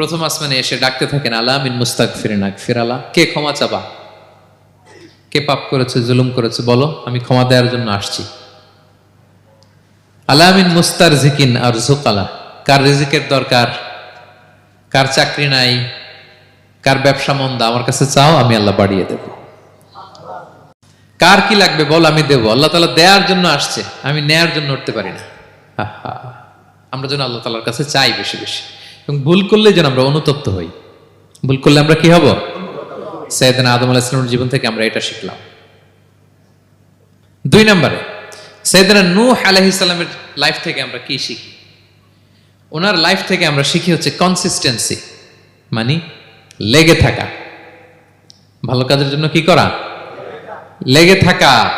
প্রথম আসমানে এসে ডাকতে থাকেন আলা মিন মুস্তাক ফিরিনাক ফিরালা কে ক্ষমা চাবা? কে পাপ করেছে, জুলুম করেছে, বলো, আমি ক্ষমা দেওয়ার জন্য আসছি। আলামিন মুস্তার জিকিন আর জুকালা কার রিজিকের দরকার? কার চাকরি নাই? কার ব্যবসা মন্দা? আমার কাছে চাও, আমি আল্লাহ বাড়িয়ে দেব। কার কি লাগবে, বল, আমি দেব। আল্লাহ তালা দেওয়ার জন্য আসছে, আমি নেয়ার জন্য উঠতে পারি না। আমরা যেন আল্লাহ তালার কাছে চাই বেশি বেশি। এবং ভুল করলে যেন আমরা অনুতপ্ত হই। ভুল করলে আমরা কি হব? সৈয়দিন আদম আলাহ ইসলামের জীবন থেকে আমরা এটা শিখলাম। দুই নম্বরে সৈয়দনা নূহ আলাইহিসসালামের লাইফ থেকে আমরা কি শিখি? ওনার লাইফ থেকে আমরা শিখি হচ্ছে কনসিস্টেন্সি মানে লেগে থাকা। ভালো কাজের জন্য কি করা? লেগে থাকা।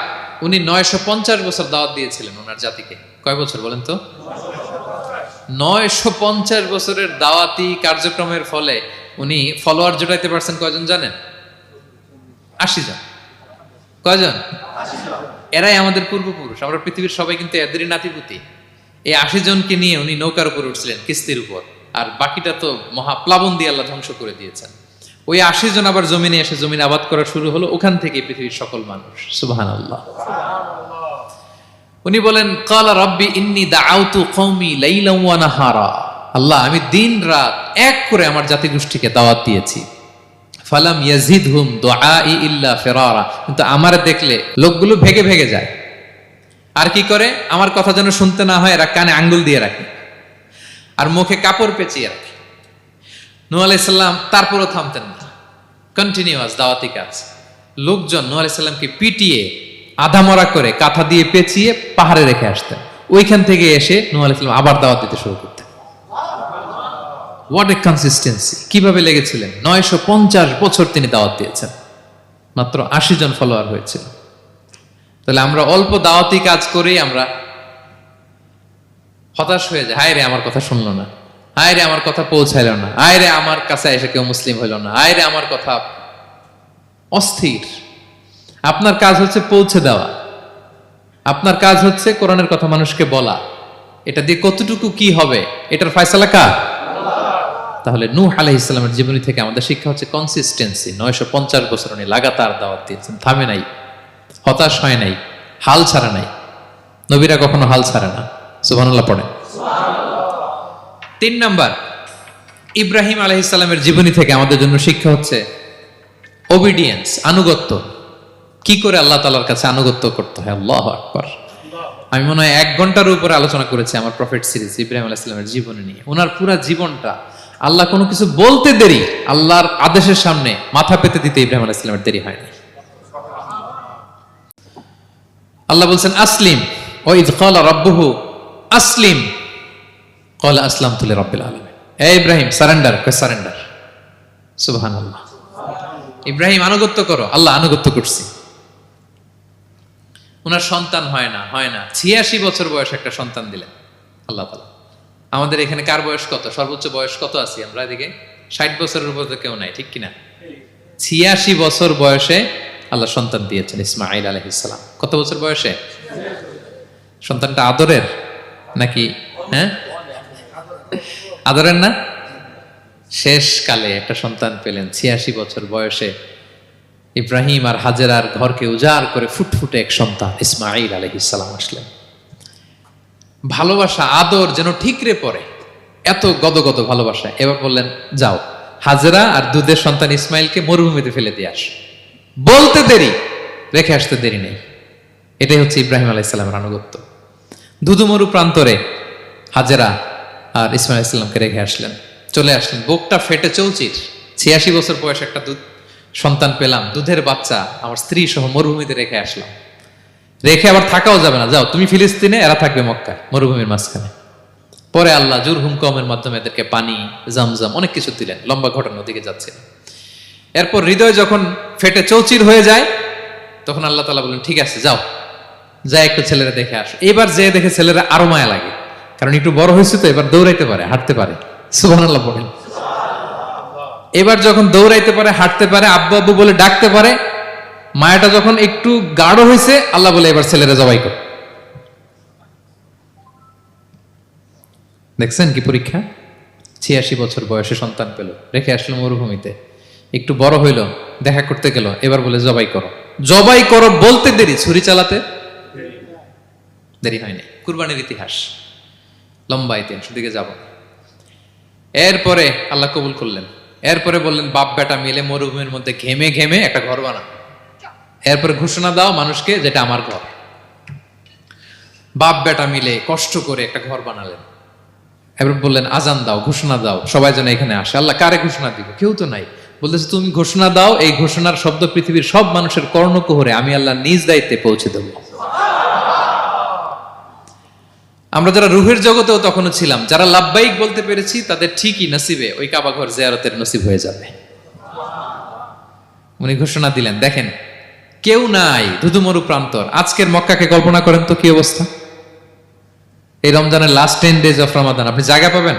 উনি নয়শো পঞ্চাশ বছর দাওয়াত দিয়েছিলেন ওনার জাতিকে। কয় বছর বলেন তো? নয়শো পঞ্চাশ বছরের দাওয়াতি কার্যক্রমের ফলে উনি ফলোয়ার জোটাইতে পারছেন কয়জন জানেন? আশি জন কয়জন? এরাই আমাদের পূর্বপুরুষ। আমরা পৃথিবীর সবাই কিন্তু এদেরই নাতিপুতি। এই আশি জনকে নিয়ে উনি নৌকার উপর উঠছিলেন, কিস্তির উপর। আর বাকিটা তো মহাপ্লাবন দিয়ে আল্লাহ ধ্বংস করে দিয়েছেন। ওই আশি জন আবার জমিনে এসে জমিন আবাদ করা শুরু হলো। ওখান থেকে পৃথিবীর সকল মানুষ। সুবাহান আল্লাহ উনি বলেন, কালা রব্বি ইন্নি দাআউতু কওমি লাইলাম ওয়া নাহারা। আল্লাহ, আমি দিন রাত এক করে আমার জাতি গোষ্ঠীকে দাওয়াত দিয়েছি। ফালাম ইয়াজিদহুম দুআই ইল্লা ফিরারা। কিন্তু আমারে দেখলে লোকগুলো ভেগে ভেগে যায়। আর কি করে? আমার কথা যেন শুনতে না হয়, এরা কানে আঙ্গুল দিয়ে রাখে। আর মুখে কাপড় পেঁচিয়ে রাখে। নূহ আলাইসাল্লাম তারপরও থামতেন না। কন্টিনিউয়াস দাওয়াতি কাজ। লোকজন নূহ আলাইসাল্লামকে পিটিয়ে আধামরা করে কাঁথা দিয়ে পেঁচিয়ে পাহাড়ে রেখে আসতেন। ওইখান থেকে এসে নূহ আলাইসাল্লাম আবার দাওয়াত দিতে শুরু করতেন। হোয়াট এ কনসিস্টেন্সি কীভাবে লেগেছিলেন? নয়শো পঞ্চাশ বছর তিনি দাওয়াত দিয়েছেন। মাত্র আশি জন ফলোয়ার হয়েছিল। তাহলে আমরা অল্প দাওয়াতি কাজ করেই আমরা হতাশ হয়ে যায় হায় রে আমার কথা শুনলো না। হায় রে আমার কথা পৌঁছাইলো না। হায় রে আমার কাছে এসে কেউ মুসলিম হইল না। হায় রে আমার কথা অস্থির। আপনার কাজ হচ্ছে পৌঁছে দেওয়া। আপনার কাজ হচ্ছে কোরআনের কথা মানুষকে বলা। এটা দিয়ে কতটুকু কি হবে, এটার ফয়সালা কার? তাহলে নূহ আলাহ ইসলামের জীবনী থেকে আমাদের শিক্ষা হচ্ছে কনসিস্টেন্সি নয়শো পঞ্চাশ বছর উনি লাগাতার দাওয়াত দিয়েছেন, থামে নাই, হতাশ হয় নাই, হাল ছাড়া নাই। নবীরা কখনো হাল ছাড়ে না। সুবহানাল্লাহ পড়ে তিন নাম্বার, ইব্রাহিম আলহিসাল্লামের জীবনী থেকে আমাদের জন্য শিক্ষা হচ্ছে ওবিডিয়েন্স আনুগত্য। কি করে আল্লাহ তালার কাছে আনুগত্য করতে হয়? আল্লাহ আকবার। আমি মনে হয় এক ঘণ্টার উপরে আলোচনা করেছি আমার প্রফেট সিরিজ ইব্রাহিম আলাইসাল্লামের জীবনী নিয়ে। ওনার পুরা জীবনটা আল্লাহ কোনো কিছু বলতে দেরি, আল্লাহর আদেশের সামনে মাথা পেতে দিতে ইব্রাহিম আলাইসাল্লামের দেরি হয়নি। আল্লাহ বলছেন, আসলিম, ও ইদ কলা রব্বহু, আসলিম। কলা আসলাম তুলে রব্বিল আলম এ ইব্রাহিম, সারেন্ডার সারেন্ডার? সুবহান আল্লাহ ইব্রাহিম, আনুগত্য করো। আল্লাহ, আনুগত্য করছি। ওনার সন্তান হয় না হয় না। ছিয়াশি বছর বয়স একটা সন্তান দিলেন। আল্লাহ তালা আমাদের এখানে কার বয়স কত? সর্বোচ্চ বয়স কত আছি আমরা এদিকে? ষাট বছরের উপর তো কেউ নাই, ঠিক কিনা? ছিয়াশি বছর বয়সে আল্লাহ সন্তান দিয়েছেন ইসমাইল আলহিসাম কত বছর বয়সে? সন্তানটা আদরের নাকি হ্যাঁ? আদরের না? শেষ কালে একটা সন্তান পেলেন, ছিয়াশি বছর বয়সে ইব্রাহিম আর হাজেরার ঘরকে উজাড় করে ফুটফুটে এক সন্তান ইসমাইল আলহিসাম আসলেন। ভালোবাসা, আদর যেন ঠিকরে পড়ে, এত গদগদ ভালোবাসা। এবার বললেন, যাও, হাজরা আর দুধের সন্তান ইসমাইলকে মরুভূমিতে ফেলে দিয়ে আস। বলতে দেরি, রেখে আসতে দেরি নেই। এটাই হচ্ছে ইব্রাহিম আলাইসাল্লামের আনুগত্য। দুদুমরু প্রান্তরে হাজেরা আর ইসমাইল ইসলামকে রেখে আসলেন। চলে আসলেন। বুকটা ফেটে চৌচির ছিয়াশি বছর বয়স একটা দুধ সন্তান পেলাম, দুধের বাচ্চা, আমার স্ত্রী সহ মরুভূমিতে রেখে আসলাম। রেখে আবার থাকাও যাবে না, যাও, তুমি ফিলিস্তিনে, এরা থাকবে মক্কায়, মরুভূমির মাঝখানে। পরে আল্লাহ জুর হুমকমের মাধ্যমে এদেরকে পানি, জামজাম, অনেক কিছু দিলেন, লম্বা ঘটনার দিকে যাচ্ছে। এরপর হৃদয় যখন ফেটে চৌচির হয়ে যায়, তখন আল্লাহ তালা বলেন ঠিক আছে, যাও যা একটু ছেলেরা দেখে আসো। এবার যে দেখে ছেলেরা আরও মায়া লাগে, কারণ একটু বড় হয়েছে তো, এবার দৌড়াইতে পারে, হাঁটতে পারে। সুবাহ আল্লাহ পড়েন এবার যখন দৌড়াইতে পারে, হাঁটতে পারে, আব্বু আব্বু বলে ডাকতে পারে, মায়াটা যখন একটু গাঢ় হয়েছে আল্লাহ বলে এবার ছেলেরা জবাই কর। দেখছেন কি পরীক্ষা? ছিয়াশি বছর বয়সে সন্তান পেল, রেখে আসলো মরুভূমিতে। একটু বড় হইল, দেখা করতে গেল, এবার বলে জবাই করো। জবাই করো বলতে দেরি, ছুরি চালাতে? দেরি হয়নি, কুরবানির ইতিহাস। লম্বা ইতিহাস দিকে যাব এরপরে আল্লাহ কবুল করলেন। এরপরে বললেন, বাপ বেটা মিলে মরুভূমির মধ্যে ঘেমে ঘেমে একটা ঘর বানা এরপরে ঘোষণা দাও মানুষকে যেটা আমার ঘর। বাপ বেটা মিলে কষ্ট করে একটা ঘর বানালেন। এবার বললেন, আজান দাও, ঘোষণা দাও, সবাই যেন এখানে আসে। আল্লাহ কারে ঘোষণা দিব? কেউ তো নাই। বলতেছে, তুমি ঘোষণা দাও, এই ঘোষণার শব্দ পৃথিবীর সব মানুষের কর্ণকুহরে আমি আল্লাহ নিজ দায়িত্বে পৌঁছে দেব। আমরা যারা রুহের জগতেও তখনও ছিলাম, যারা লাভবাহিক বলতে পেরেছি, তাদের ঠিকই নসিবে ওই কাবা ঘর জিয়ারতের নসিব হয়ে যাবে। উনি ঘোষণা দিলেন, দেখেন, কেউ নাই ধুধুমরু প্রান্তর। আজকের মক্কাকে কল্পনা করেন তো কি অবস্থা? এই রমজানের last ten days of Ramadan আপনি জায়গা পাবেন?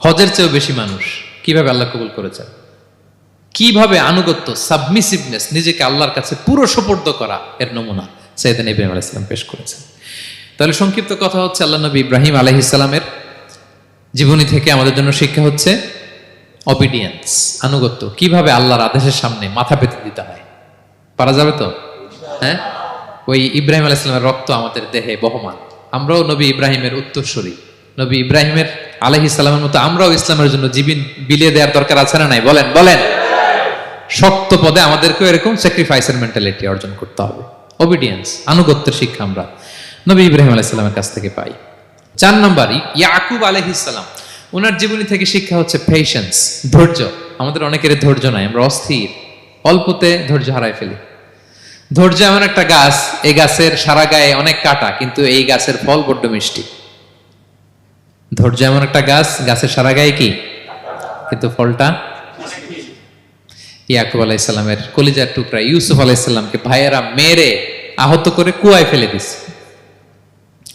হজের চেয়েও বেশি মানুষ। কীভাবে আল্লাহ কবুল করেছেন? কীভাবে আনুগত্য সাবমিসিভনেস নিজেকে আল্লাহর কাছে পুরো সোপর্দ করা এর নমুনা সৈয়দান ইব্রাহিম আলাইসালাম পেশ করেছেন। তাহলে সংক্ষিপ্ত কথা হচ্ছে আল্লাহ নবী ইব্রাহিম আলহিসাল্লামের জীবনী থেকে আমাদের জন্য শিক্ষা হচ্ছে অবিডিয়েন্স আনুগত্য। কীভাবে আল্লাহর আদেশের সামনে মাথা পেতে দিতে হয়? পারা যাবে তো? হ্যাঁ? ওই ইব্রাহিম আলাইসালামের রক্ত আমাদের দেহে বহমান। আমরাও নবী ইব্রাহিমের উত্তরসূরি। নবী ইব্রাহিমের আলহি সালামের মতো আমরাও ইসলামের জন্য জীবন বিলিয়ে দেওয়ার দরকার আছে না নাই? বলেন বলেন। শক্ত পদে আমাদেরকেও এরকম স্যাক্রিফাইসের মেন্টালিটি অর্জন করতে হবে। অবিডিয়েন্স আনুগত্যের শিক্ষা আমরা। নবী ইব্রাহিম আলাইসালামের কাছ থেকে পাই। চার নম্বর ইয়াকুব আলহিসাল্লাম ওনার জীবনী থেকে শিক্ষা হচ্ছে পেশেন্স ধৈর্য। আমাদের অনেকের ধৈর্য নাই, আমরা অস্থির। অল্পতে ধৈর্য হারাই ফেলি। ধৈর্য এমন একটা গাছ, এই গাছের সারা গায়ে অনেক কাটা, কিন্তু এই গাছের ফল বড্ড মিষ্টি। ধৈর্য এমন একটা গাছ, গাছের সারা গায়ে কি? কিন্তু ফলটা? ইয়াকুব আলাইসাল্লামের কলিজার টুকরা, ইউসুফ আলাইসাল্লামকে ভাইয়েরা মেরে আহত করে কুয়ায় ফেলে দিছে।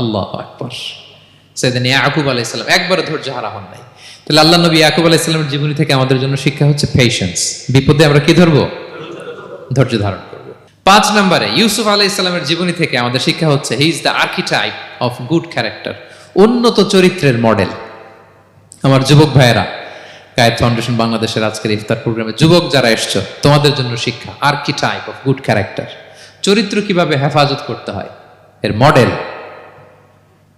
আল্লাহ আকবর। সেদিন ইয়াকুব আলাইসাল্লাম একবারও ধৈর্য হারা হন নাই। তাহলে আল্লাহ নবী ইয়াকুব আলাইসাল্লামের জীবনী থেকে আমাদের জন্য শিক্ষা হচ্ছে পেশেন্স বিপদে আমরা কি ধরবো? ধৈর্য ধারণ করব। পাঁচ নম্বরে, ইউসুফ আলাইসাল্লামের জীবনী থেকে আমাদের শিক্ষা হচ্ছে he is the archetype of good character উন্নত চরিত্রের মডেল আমার যুবক ভাইয়েরা গায়ের ফাউন্ডেশন বাংলাদেশের আজকের ইফতার প্রোগ্রামে যুবক যারা এসছো, তোমাদের জন্য শিক্ষা আর্কিটাইপ অফ গুড ক্যারেক্টার চরিত্র কীভাবে হেফাজত করতে হয়? এর মডেল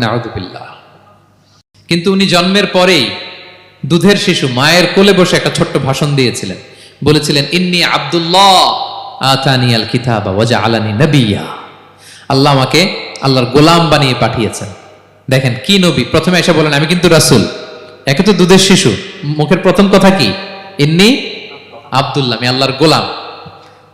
নাহদুবিল্লাহ কিন্তু উনি জন্মের পরেই দুধের শিশু মায়ের কোলে বসে একটা ছোট্ট ভাষণ দিয়েছিলেন। বলেছিলেন, ইন্নি আব্দুল্লাহ আতানি আল কিতাবা ওয়াজা আলানি নবিয়া। আল্লাহ আমাকে আল্লাহর গোলাম বানিয়ে পাঠিয়েছেন। দেখেন, কি নবী? প্রথমে এসে বলেন, আমি কিন্তু রাসুল। একে তো দুধের শিশু। মুখের প্রথম কথা কি? ইন্নি আব্দুল্লাহ, আমি আল্লাহর গোলাম।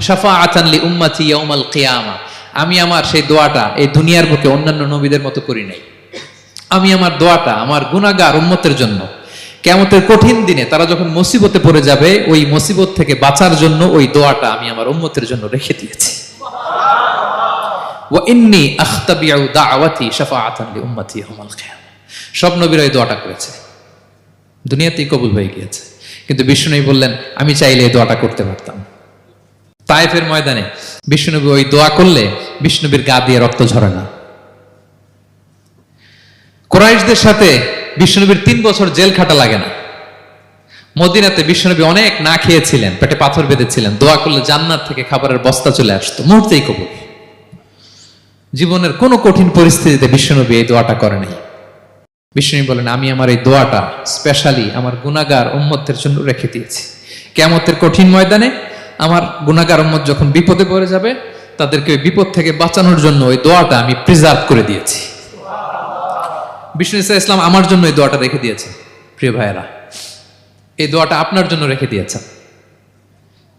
দাওয়াতি শাফাআতান লি উম্মতি ইয়াউমাল কিয়ামা। আমি আমার সেই দোয়াটা এই দুনিয়ার বুকে অন্যান্য নবীদের মতো করি নাই। আমি আমার দোয়াটা আমার গুনাহগার উম্মতের জন্য। কেমতের কঠিন দিনে তারা যখন মুসিবতে পড়ে যাবে, ওই মুসিবত থেকে বাঁচার জন্য ওই দোয়াটা আমি আমার উম্মতের জন্য রেখে দিয়েছি। ওয়া ইন্নি আখতাবিউ দাওয়াতি শাফাআতান উম্মতি ইয়াউমাল কিয়ামা। সব নবীরা এই দোয়াটা করেছে। দুনিয়াতেই কবুল হয়ে গিয়েছে। কিন্তু বিষ্ণুনবী বললেন, আমি চাইলে এই দোয়াটা করতে পারতাম তাইফের ময়দানে বিষ্ণুনবী ওই দোয়া করলে বিষ্ণুবীর গা দিয়ে রক্ত ঝরে না। কোরাইশদের সাথে বিষ্ণুনবীর তিন বছর জেল খাটা লাগে না। মদিনাতে বিষ্ণুনবী অনেক না খেয়েছিলেন, পেটে পাথর বেঁধেছিলেন, দোয়া করলে জান্নাত থেকে খাবারের বস্তা চলে আসতো মুহূর্তেই কবুল। জীবনের কোনো কঠিন পরিস্থিতিতে বিষ্ণুনবী এই দোয়াটা করে নাই। বিষ্ণু বলেন, আমি আমার এই দোয়াটা স্পেশালি আমার গুনাগার উম্মতের জন্য রেখে দিয়েছি। কেমতের কঠিন ময়দানে আমার গুনাগার উম্মত যখন বিপদে পড়ে যাবে, তাদেরকে বিপদ থেকে বাঁচানোর জন্য ওই দোয়াটা আমি প্রিজার্ভ করে দিয়েছি। বিষ্ণু ইসা ইসলাম আমার জন্য এই দোয়াটা রেখে দিয়েছে প্রিয় ভাইয়েরা। এই দোয়াটা আপনার জন্য রেখে দিয়েছেন।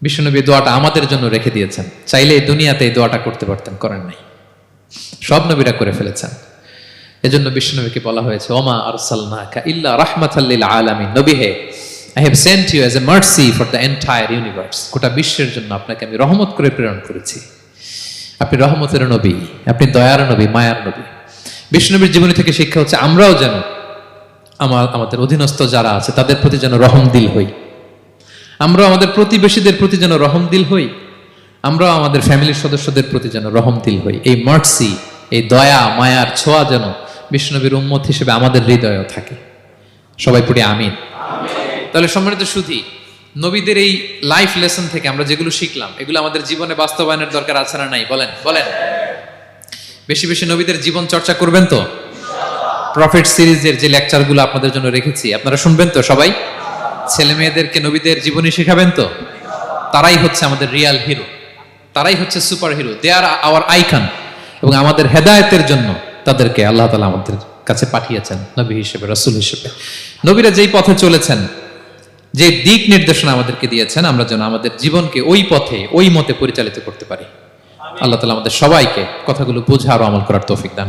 বিষ্ণুনবী দোয়াটা আমাদের জন্য রেখে দিয়েছেন। চাইলে এই দুনিয়াতে এই দোয়াটা করতে পারতেন, করেন নাই। সব নবীরা করে ফেলেছেন। এজন্য বিষ্ণুনবীকে বলা হয়েছে, ওমা আর আরসালনাকা ইল্লা রাহমাতাল্লিল আলামিন। নবী হে I have sent you as a mercy for the entire universe গোটা বিশ্বের জন্য আপনাকে আমি রহমত করে প্রেরণ করেছি। আপনি রহমতের নবী, আপনি দয়ার নবী, মায়ার নবী। বিষ্ণুনবীর জীবনী থেকে শিক্ষা হচ্ছে, আমরাও যেন আমার, আমাদের অধীনস্থ যারা আছে, তাদের প্রতি যেন রহম দিল হই। আমরা আমাদের প্রতিবেশীদের প্রতি যেন রহম দিল হই। আমরাও আমাদের ফ্যামিলির সদস্যদের প্রতি যেন রহম দিল হই। এই মার্সি এই দয়া, মায়ার ছোঁয়া যেন বিষ্ণুনবীর উম্মত হিসেবে আমাদের হৃদয়েও থাকে। সবাই পড়ি আমিন। তাহলে সম্মানিত সুধি, নবীদের এই লাইফ লেসন থেকে আমরা যেগুলো শিখলাম, এগুলো আমাদের জীবনে বাস্তবায়নের দরকার আছে না নাই? বলেন বলেন। বেশি বেশি নবীদের জীবন চর্চা করবেন তো? প্রফিট সিরিজের যে লেকচারগুলো আপনাদের জন্য রেখেছি, আপনারা শুনবেন তো সবাই? ছেলে মেয়েদেরকে নবীদের জীবনী শেখাবেন তো? তারাই হচ্ছে আমাদের রিয়াল হিরো তারাই হচ্ছে super hero they are our icon এবং আমাদের হেদায়তের জন্য তাদেরকে আল্লাহ তালা আমাদের কাছে পাঠিয়েছেন, নবী হিসেবে, রসুল হিসেবে। নবীরা যেই পথে চলেছেন যে দিক নির্দেশনা আমাদেরকে দিয়েছেন, আমরা যেন আমাদের জীবনকে ওই পথে, ওই মতে পরিচালিত করতে পারি। আল্লাহ তালা আমাদের সবাইকে কথাগুলো বোঝা আর আমল করার তৌফিক দান